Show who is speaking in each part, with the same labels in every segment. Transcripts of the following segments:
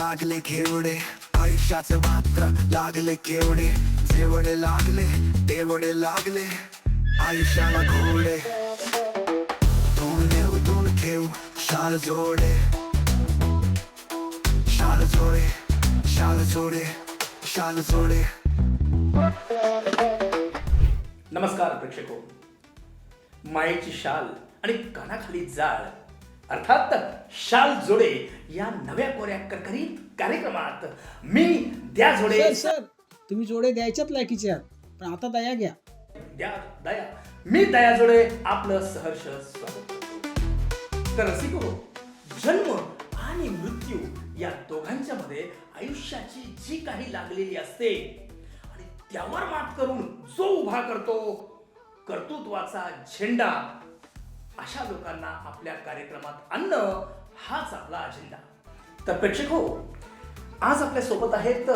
Speaker 1: लागले घेवडे आयुष्याचे मात्र लागले केवडे जेवढे लागले तेवढे लागले. आयुष्याला घोडे. दोन देव दोन ठेव शाल जोडे. शाल जोडे शाल जोडे शाल जोडे.
Speaker 2: नमस्कार प्रेक्षको. मायेची शाल आणि कानाखाली जाळ. अर्थात शाल जोडे या नव्या कोऱ्या करकरीत कार्यक्रमात मी द्या जोडे
Speaker 3: सर सर तुम्ही जोडे द्यायच्याच लायकीचे आहात पण आता दया घ्या.
Speaker 2: द्या दया. मी दया जोडे आपलं सहर्ष स्वागत करतो. तर रसिको जन्म आणि मृत्यू या दोघांच्या मध्ये आयुष्याची जी काही लागलेली असते आणि त्यावर मात करून जो उभा करतो कर्तृत्वाचा झेंडा अशा लोकांना आपल्या कार्यक्रमात आणणं हाच आपला अजेंडा तर प्रेक्षक हो आज आपल्यासोबत आहेत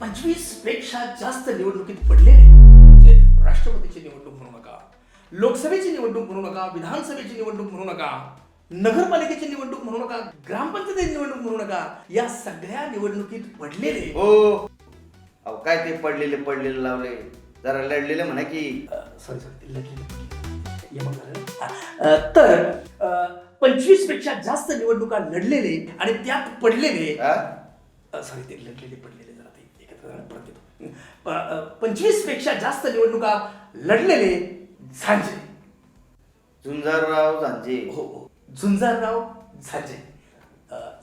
Speaker 2: पंचवीसपेक्षा जास्त निवडणुकीत पडलेले म्हणजे राष्ट्रपतीची निवडणूक म्हणू नका लोकसभेची निवडणूक म्हणू नका विधानसभेची निवडणूक म्हणू नका नगरपालिकेची निवडणूक म्हणू नका ग्रामपंचायतीची निवडणूक म्हणू नका या सगळ्या निवडणुकीत पडलेले
Speaker 4: हो. काय ते पडलेले पडलेले लावले. जरा लढलेले म्हणा की.
Speaker 2: सॉरी सॉरी तर पंचवीसपेक्षा जास्त निवडणुका लढलेले आणि त्यात पडलेले? सॉरी ते लढलेले पडलेले जरा ते एकत्र पंचवीसपेक्षा जास्त निवडणुका लढलेले झांजे.
Speaker 4: झुंजारराव झांजे.
Speaker 2: हो हो. झुंजारराव झांजे.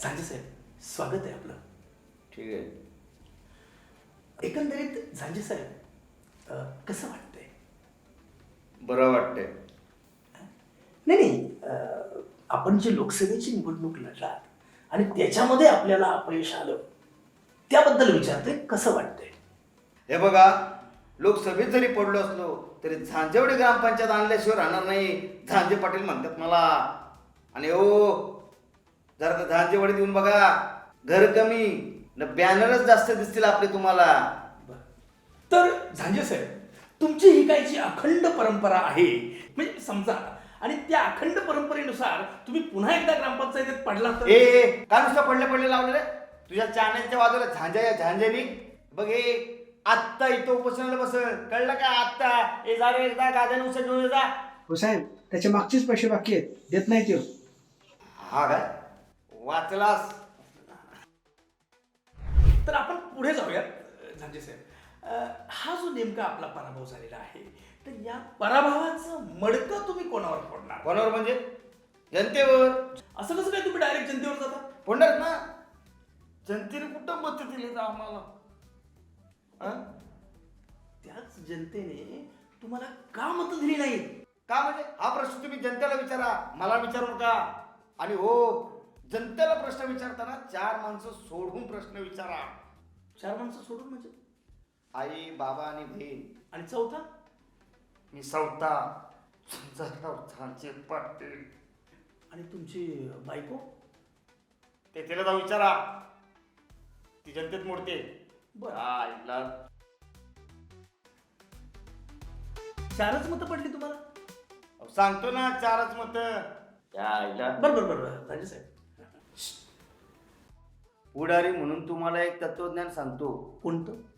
Speaker 2: झांजे साहेब स्वागत आहे आपलं.
Speaker 4: ठीक आहे.
Speaker 2: एकंदरीत झांजे साहेब कसं वाटतंय?
Speaker 4: बरं वाटतंय.
Speaker 2: नाही नाही. आपण जी लोकसभेची निवडणूक लढलात आणि त्याच्यामध्ये आपल्याला अपयश आलं त्याबद्दल विचारतोय कसं वाटतंय?
Speaker 4: हे बघा लोकसभेत जरी पडलो असलो तरी झांजेवडे ग्रामपंचायत आणल्याशिवाय राहणार नाही झांजे पाटील म्हणतात मला. आणि हो जरा तर झांजेवडे देऊन बघा. घर कमी न बॅनरच जास्त दिसतील आपले तुम्हाला.
Speaker 2: तर झांजे साहेब तुमची ही काय जी अखंड परंपरा आहे म्हणजे समजा आणि त्या अखंड परंपरेनुसार तुम्ही पुन्हा एकदा ग्रामपंचायतीत पडला तर?
Speaker 4: ए ए, का नुसतं पडले पडले लावले रे? तुझ्या चॅनलच्या बाजूला झांजा या झांजेनी. बघ हे आत्ता इथं उपोषणाला बसल. कळलं का आत्ता? ए जा रे एकदा गाद्याने उसळ घेऊन जा.
Speaker 3: हो साहेब त्याचे मागचेच पैसे बाकी आहेत. देत नाही तो
Speaker 4: हा काय? वाचलास?
Speaker 2: तर आपण पुढे जाऊयात झांजे साहेब. अं, हा जो नेमका आपला पराभव झालेला आहे तर या पराभवाचं मडकं तुम्ही कोणावर फोडणार?
Speaker 4: कोणावर म्हणजे? जनतेवर.
Speaker 2: असं कसं काय तुम्ही डायरेक्ट जनतेवर जाता?
Speaker 4: फोडणार ना. जनतेने कुठं मत दिली तर आम्हाला? हं?
Speaker 2: त्याच जनतेने तुम्हाला का मत दिली नाही?
Speaker 4: का म्हणजे? हा प्रश्न तुम्ही जनतेला विचारा. मला विचारू नका. आणि हो जनतेला प्रश्न विचारताना चार माणसं सोडून प्रश्न विचारा.
Speaker 2: चार माणसं सोडून म्हणजे?
Speaker 4: आई बाबा आणि बहीण.
Speaker 2: आणि चौथा?
Speaker 4: मी सौता सुंदरराव झांचे पाटील.
Speaker 2: आणि तुमची बायको?
Speaker 4: ते तिला जाऊन विचारा. ती जनतेत मोडते.
Speaker 2: बरं.
Speaker 4: आईला
Speaker 2: चारच मतं पडली तुम्हाला?
Speaker 4: अहो, सांगतो ना चारच मत. आईला
Speaker 2: बरं बरं बरं बरं. राजे साहेब.
Speaker 4: पुढारी म्हणून तुम्हाला एक तत्वज्ञान सांगतो.
Speaker 2: कोणतं?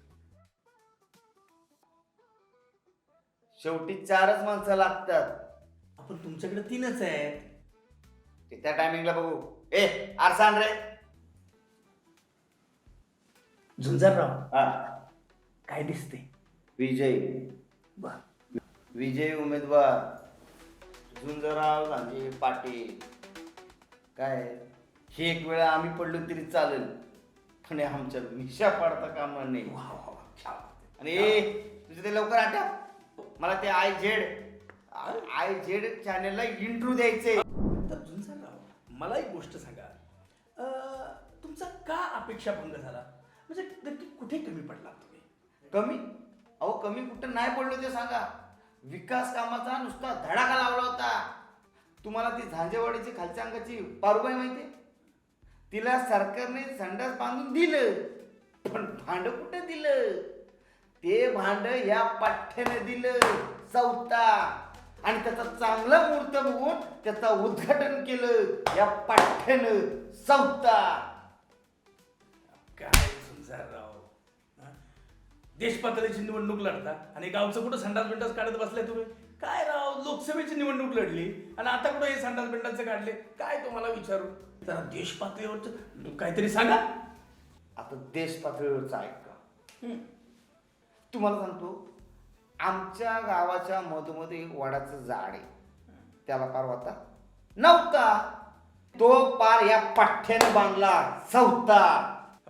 Speaker 4: शेवटी चारच माणसं लागतात.
Speaker 2: आपण तुमच्याकडे तीनच आहेत.
Speaker 4: ते त्या टायमिंगला बघू? ए आरसान रे.
Speaker 2: झुंजारराव.
Speaker 4: हा.
Speaker 2: काय दिसते
Speaker 4: विजय.
Speaker 2: बर
Speaker 4: विजय उमेदवार. झुंजराव गांधी पाटील. काय? हे एक वेळा आम्ही पडलो तरी चालेल. पण हे आमच्या मिशा पाडता कामा नाही.
Speaker 2: वा वा वा.
Speaker 4: आणि ए तुझे ते लवकर आठव. मला ते आय झेड आय झेड चॅनेलला इंट्रो द्यायचे
Speaker 2: तर मला एक गोष्ट सांगा. अं, तुमचा का अपेक्षा भंग झाला? म्हणजे नक्की कुठे कमी पडला तुम्ही?
Speaker 4: कमी? अहो कमी कुठं नाही पडलो ते सांगा. विकास कामाचा नुसता धडाका लावला होता. तुम्हाला ती झांजेवाडीची खालच्या अंगाची पारुबाई माहिती तिला सरकारने संडास बांधून दिलं. पण भांड कुठं दिलं? ते भांड या पाठ्याने दिलं चौथा. आणि त्याचा चांगला मुहूर्त बघून त्याचा उद्घाटन केलं या पाठ्यानं चौथा.
Speaker 2: झुंजारराव. हा? देश पातळीची निवडणूक लढता. आणि गावचं कुठं संडास बिंडास काढत बसलाय तुम्ही? काय राव लोकसभेची निवडणूक लढली. आणि आता कुठं हे संडास बिंडाचे काढले? काय तुम्हाला विचारू? जरा देश पातळीवरच काहीतरी सांगा.
Speaker 4: आता देश पातळीवरचं ऐका. तुम्हाला सांगतो आमच्या गावाच्या मधोमध्ये एक वडाचं झाड आहे. त्याला पार होता नव्हता. तो पार या पठ्ठ्याने बांधला चौथा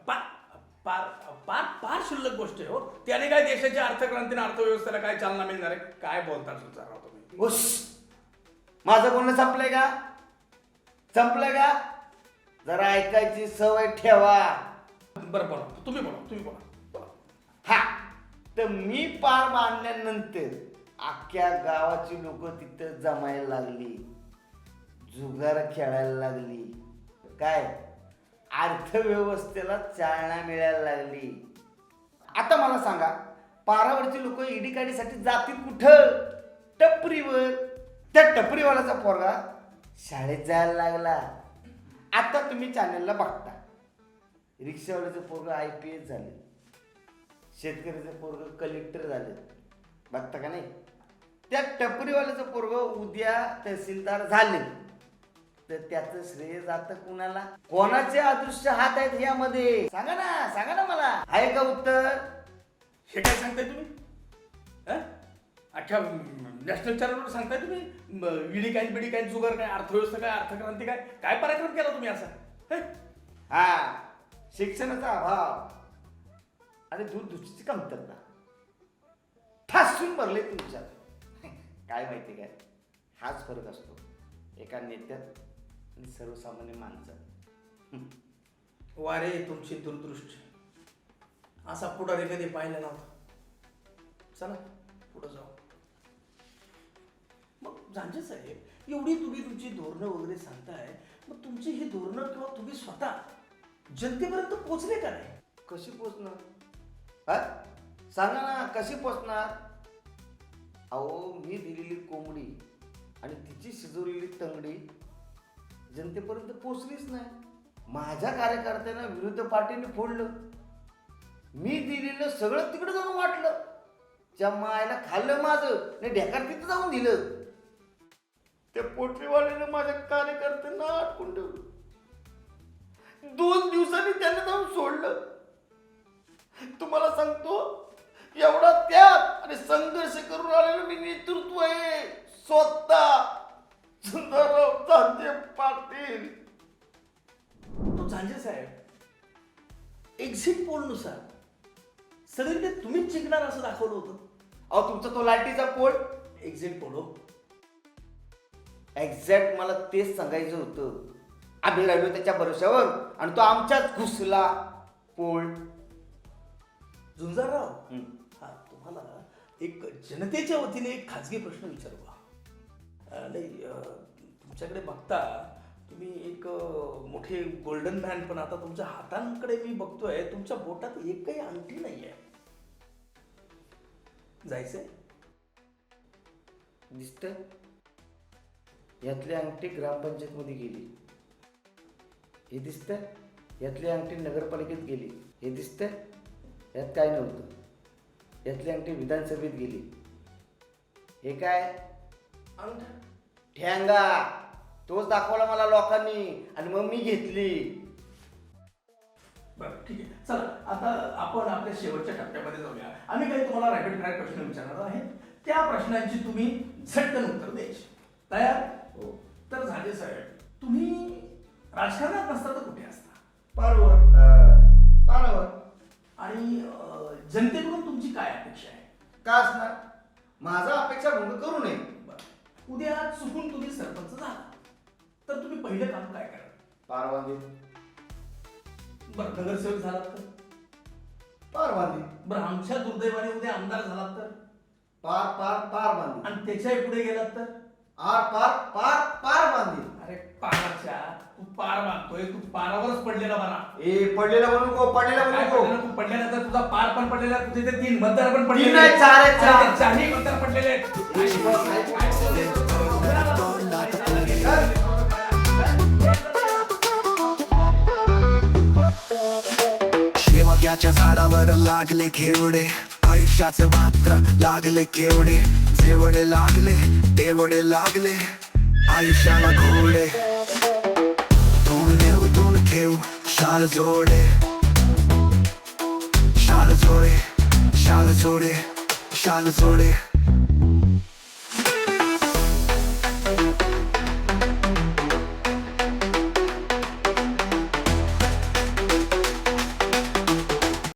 Speaker 2: पार पार पार पार शिल्लक गोष्ट आहे हो. त्याने काय देशाच्या अर्थक्रांतीने अर्थव्यवस्थेला काय चालना मिळणार आहे? काय बोलता सुचाराव तुम्ही?
Speaker 4: उश माझं बोलणं संपलंय का? संपलंय का? जरा ऐकायची सवय ठेवा.
Speaker 2: बरं बोला तुम्ही बोला तुम्ही बोला.
Speaker 4: तर मी पार बांधल्यानंतर अख्ख्या गावाची लोक तिथं जमायला लागली. जुगार खेळायला लागली. काय? अर्थव्यवस्थेला चालना मिळायला लागली. आता मला सांगा पारावरची लोक ईडी काढीसाठी जातील कुठं? टपरीवर. त्या टपरीवाल्याचा पोरगा शाळेत जायला लागला. आता तुम्ही चॅनलला बघता. रिक्षावाल्याचं पोरगा आय पी एस झाले. शेतकऱ्याचं पोरग कलेक्टर झाले. बघता का नाही? त्या टपरीवाल्याचं पोरग उद्या तहसीलदार झाले. तर त्याचं श्रेय जातं कुणाला? कोणाचे अदृश्य हात आहेत यामध्ये? सांगा ना सांगा ना मला. आहे का उत्तर?
Speaker 2: हे काय सांगताय तुम्ही? हं? अख्ख्या नॅशनल चॅनलवर सांगताय तुम्ही? विडी काय बिडी काय जुगार काय अर्थव्यवस्था काय अर्थक्रांती काय? काय पराक्रम केला तुम्ही असा? हा
Speaker 4: शिक्षणाचा अभाव. आणि दूरदृष्टीची कमतरता ठासून भरले तुमच्यात काय माहिती काय? हाच फरक असतो. एका नेत्यात आणि सर्वसामान्य माणसात.
Speaker 2: वारे तुमची दूरदृष्टी. असा पुढारी कधी पाहिला नव्हता. चला पुढे जाऊ. मग झांजे साहेब एवढी तुम्ही तुमची धोरणं वगैरे सांगताय मग तुमची ही धोरणं किंवा तुम्ही स्वतः जनतेपर्यंत पोहोचले का नाही?
Speaker 4: कशी पोचणार हा? सांगा ना कशी पोचणार अहो मी दिलेली कोंबडी आणि तिची शिजवलेली तंगडी जनतेपर्यंत पोचलीच नाही. माझ्या कार्यकर्त्यांना विरुद्ध पार्टीने फोडलं. मी दिलेलं सगळं तिकडे जाऊन वाटलं. ज्या मायला खाल्लं माझं नाही ढेकार तिथं जाऊन दिलं. त्या पोटरीवाल्यानं माझ्या कार्यकर्त्यांना अटकून ठेवलं. दोन दिवसांनी त्यांना जाऊन सोडलं. तुम्हाला सांगतो एवढा त्याग आणि संघर्ष करून आलेलं मी नेतृत्व आहे. स्वतः सुंदरराव चांदे पाटील.
Speaker 2: तो झांजे साहेब एक्झिट पोलनुसार सगळीकडे तुम्हीच जिंकणार असं दाखवलं होतं.
Speaker 4: अहो तुमचा तो लाटीचा पोल
Speaker 2: एक्झिट पोल हो.
Speaker 4: एक्झॅक्ट मला तेच सांगायचं होतं. आम्ही राहिलो त्याच्या भरोश्यावर आणि तो आमच्याच घुसला पोल
Speaker 2: झुंजारराव
Speaker 4: हं.
Speaker 2: हा तुम्हाला एक जनतेच्या वतीने एक खाजगी प्रश्न विचारू का अं, नाही तुमच्याकडे बघता तुम्ही एक मोठे गोल्डन मॅन पण आता तुमच्या हातांकडे मी बघतोय तुमच्या बोटात एकही अंगठी नाही आहे जायचंय?
Speaker 4: दिसतंय. यातली अंगठी ग्रामपंचायतमध्ये गेली. हे दिसतंय. यातली अंगठी नगरपालिकेत गेली. हे दिसतंय. यात काय नव्हतं. यातली अंगठी विधानसभेत गेली. हे काय?
Speaker 2: अंगठा
Speaker 4: ठेंगा. तोच दाखवला मला लोकांनी आणि मग मी घेतली.
Speaker 2: बरं ठीक आहे. चला आता आपण आपल्या शेवटच्या टप्प्यामध्ये जाऊया. आम्ही काही तुम्हाला रॅपिड फायर प्रश्न विचारणार आहे त्या प्रश्नांची तुम्ही झटकन उत्तर द्यायची. तयार? हो. तर झाले साहेब तुम्ही राजकारणात नसता तर कुठे असता?
Speaker 4: पारवर. पारावर.
Speaker 2: आणि जनतेकडून तुमची काय अपेक्षा आहे?
Speaker 4: का असणार? माझा अपेक्षा भंग करू नये.
Speaker 2: बरं. उद्या चुकून तुम्ही सरपंच झाला. तर तुम्ही पहिलं काम काय कराल?
Speaker 4: पारवांदी
Speaker 2: बरं नगरसेवक झालात तर?
Speaker 4: पारवांदी
Speaker 2: बरं आमच्या दुर्दैवाने उद्या आमदार झालात तर?
Speaker 4: पार पार पार बांधी
Speaker 2: आणि त्याच्याही पुढे गेलात तर?
Speaker 4: आर पार पार पार बांधी
Speaker 2: अरे पाराच्या. तू पार तू पारावरच पडलेला बरा
Speaker 4: ए पडलेला म्हणू नको पडलेला म्हणू
Speaker 2: काय
Speaker 4: नको.
Speaker 2: पडलेलं? तू पडल्यानंतर तुझा पार पण पडलेला तुझे ते तीन मतदार पण पडलेले.
Speaker 4: तीन नाही, चार आहेत, चार.
Speaker 2: अरे ते चारही मतदार पडलेले आहेत.
Speaker 1: नारळाच्या झाडावर लागले घेवडे आयुष्याचे मात्र लागले केवडे. जेवढे लागले तेवढे लागले. आयुष्याला घोडे. शाल जोडे शाल जोडे शाल जोडे शाल जोडे।